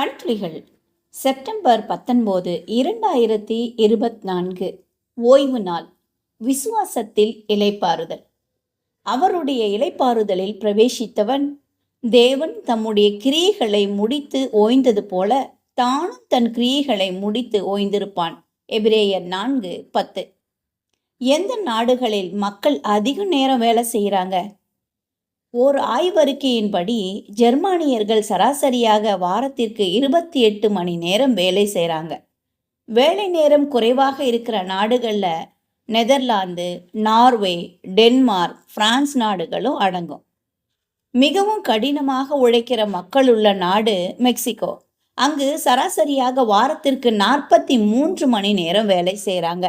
பண்புலிகள் September பத்தொன்பது இரண்டாயிரத்தி இருபத்தி நான்கு ஓய்வு நாள். விசுவாசத்தில் இலைப்பாறுதல் அவருடைய இலைப்பாறுதலில் பிரவேசித்தவன் தேவன் தம்முடைய கிரியைகளை முடித்து ஓய்ந்தது போல தானும் தன் கிரியைகளை முடித்து ஓய்ந்திருப்பான். எபிரேயர் நான்கு பத்து. எந்த நாடுகளில் மக்கள் அதிக நேரம் வேலை செய்கிறாங்க? ஓர் ஆய்வறிக்கையின்படி ஜெர்மானியர்கள் சராசரியாக வாரத்திற்கு இருபத்தி எட்டு மணி நேரம் வேலை செய்கிறாங்க வேலை நேரம் குறைவாக இருக்கிற நாடுகளில் நெதர்லாந்து நார்வே டென்மார்க் பிரான்ஸ் நாடுகளும் அடங்கும். மிகவும் கடினமாக உழைக்கிற மக்கள் உள்ள நாடு மெக்சிகோ. அங்கு சராசரியாக வாரத்திற்கு நாற்பத்தி மூன்று மணி நேரம் வேலை செய்கிறாங்க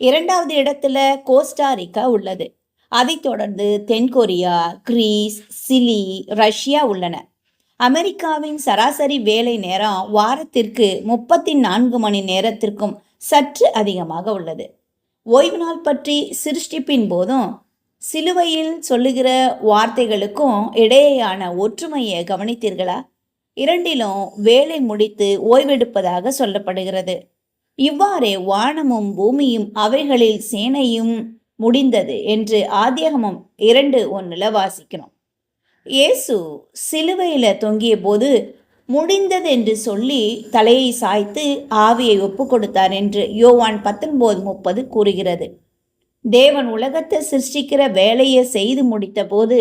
இரண்டாவது இடத்துல கோஸ்டாரிக்கா உள்ளது. அதைத் தொடர்ந்து தென்கொரியா கிரீஸ் சிலி ரஷ்யா உள்ளன. அமெரிக்காவின் சராசரி வேலை நேரம் வாரத்திற்கு முப்பத்தி நான்கு மணி நேரத்திற்கும் சற்று அதிகமாக உள்ளது. ஓய்வு நாள் பற்றி சிருஷ்டிப்பின் போதும் சிலுவையில் சொல்லுகிற வார்த்தைகளுக்கும் இடையேயான ஒற்றுமையை கவனித்தீர்களா? இரண்டிலும் வேலை முடித்து ஓய்வெடுப்பதாக சொல்லப்படுகிறது. இவ்வாறே வானமும் பூமியும் அவைகளில் சேனையும் முடிந்தது என்று ஆதியாகமம் இரண்டு ஒன்றில் வாசிக்கிறோம். இயேசு சிலுவையில் தொங்கிய போது முடிந்தது என்று சொல்லி தலையை சாய்த்து ஆவியை ஒப்பு கொடுத்தார் என்று யோவான் பத்தொன்பது முப்பது கூறுகிறது. தேவன் உலகத்தை சிருஷ்டிக்கிற வேலையை செய்து முடித்த போது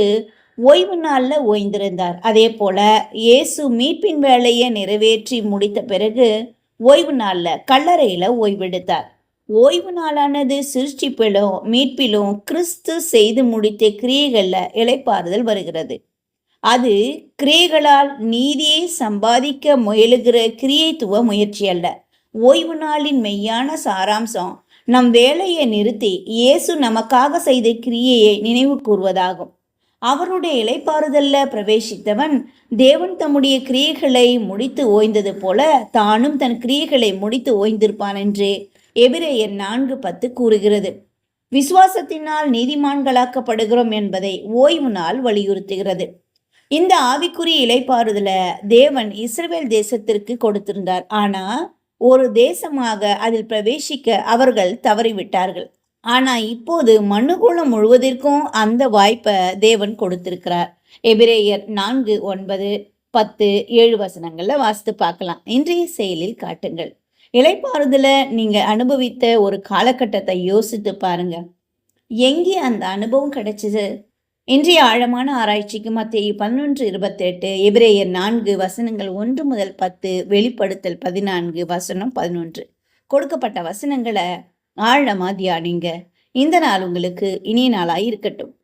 ஓய்வு நாளில் ஓய்ந்திருந்தார். அதே போல இயேசு மீட்பின் வேலையை நிறைவேற்றி முடித்த பிறகு ஓய்வு நாளில் கல்லறையில் ஓய்வெடுத்தார். ஓய்வு நாளானது சிருஷ்டிப்பிலும் மீட்பிலும் கிறிஸ்து செய்து முடித்த கிரியைகளில் இளைப்பாறுதல் வருகிறது. அது கிரியைகளால் நீதியை சம்பாதிக்க முயலுகிற கிரியைத்துவ முயற்சி அல்ல. ஓய்வு நாளின் மெய்யான சாராம்சம் நம் வேலையை நிறுத்தி இயேசு நமக்காக செய்த கிரியையை நினைவு கூறுவதாகும் அவருடைய இலைப்பாறுதல்ல பிரவேசித்தவன் தேவன் தம்முடைய கிரியைகளை முடித்து ஓய்ந்தது போல தானும் தன் கிரியைகளை முடித்து ஓய்ந்திருப்பான் என்று எபிரேயர் நான்கு பத்து கூறுகிறது. விசுவாசத்தினால் நீதிமான்களாக்கப்படுகிறோம் என்பதை ஓய்வு நாள் வலியுறுத்துகிறது. இந்த ஆவிக்குரிய இலைப்பாறுதல தேவன் இஸ்ரேல் தேசத்திற்கு கொடுத்திருந்தார். ஆனா ஒரு தேசமாக அதில் பிரவேசிக்க அவர்கள் தவறிவிட்டார்கள். ஆனா இப்போது மனுகுலம் முழுவதற்கும் அந்த வாய்ப்பை தேவன் கொடுத்திருக்கிறார். எபிரேயர் நான்கு ஒன்பது பத்து ஏழு வசனங்கள்ல வாசித்து பார்க்கலாம். இன்றைய செயலில் காட்டுங்கள். இலைப்பாறுதல நீங்க அனுபவித்த ஒரு காலகட்டத்தை யோசித்து பாருங்க. எங்கே அந்த அனுபவம் கிடைச்சது? இன்றைய ஆழமான ஆராய்ச்சிக்கு மத்திய பதினொன்று இருபத்தெட்டு எபிரேயர் நான்கு வசனங்கள் ஒன்று முதல் பத்து வெளிப்படுத்தல் பதினான்கு வசனம் பதினொன்று. கொடுக்கப்பட்ட வசனங்களை ஆழமா தியானிங்க. இந்த நாள் உங்களுக்கு இனிய நாளாக இருக்கட்டும்.